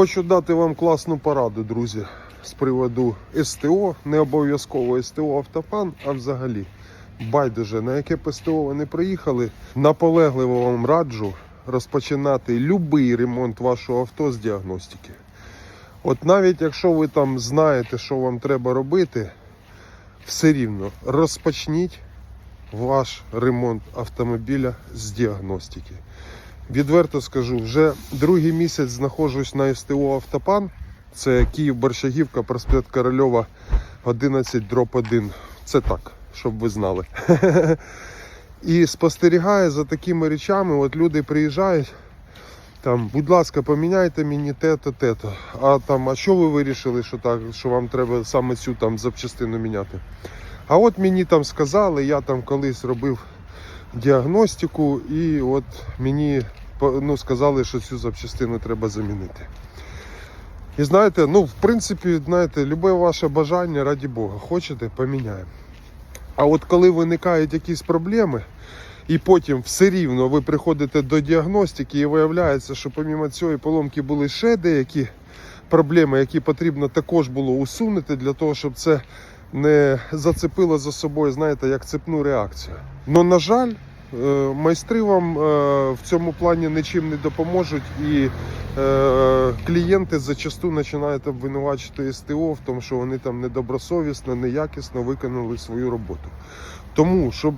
Хочу дати вам класну пораду, друзі, з приводу СТО, не обов'язково СТО автопан, а взагалі. Байдуже, на яке б СТО ви не приїхали, наполегливо вам раджу розпочинати будь-який ремонт вашого авто з діагностики. От навіть якщо ви там знаєте, що вам треба робити, все рівно розпочніть ваш ремонт автомобіля з діагностики. Відверто скажу, вже другий місяць знаходжусь на СТО Автопан. Це Київ Борщагівка, проспект Корольова 11 дроп 1. Це так, щоб ви знали. І спостерігаю за такими речами. От люди приїжджають. Там, будь ласка, поміняйте мені те-то, те-то. А там, а що ви вирішили, що так, що вам треба саме цю там запчастину міняти? А от мені там сказали, я там колись робив діагностику, і от мені ну, сказали, що цю запчастину треба замінити. І знаєте, ну, в принципі, знаєте, любе ваше бажання, раді Бога, хочете, поміняємо. А от коли виникають якісь проблеми, і потім все рівно ви приходите до діагностики і виявляється, що помімо цієї поломки були ще деякі проблеми, які потрібно також було усунути для того, щоб це не зацепило за собою, знаєте, як цепну реакцію. Ну, на жаль, майстри вам е, в цьому плані нічим не допоможуть, і е, клієнти зачасту починають обвинувачити СТО в тому, що вони там недобросовісно, неякісно виконали свою роботу. Тому, щоб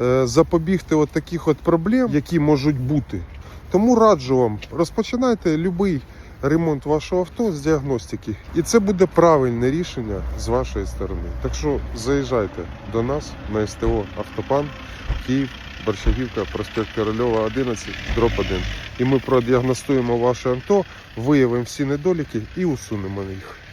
е, запобігти от таких от проблем, які можуть бути, тому раджу вам, розпочинайте будь-який ремонт вашого авто з діагностики. І це буде правильне рішення з вашої сторони. Так що заїжджайте до нас на СТО Автопан, Київ, Борщагівка, проспект Корольова, 11, дроп 1. І ми продіагностуємо ваше авто, виявимо всі недоліки і усунемо їх.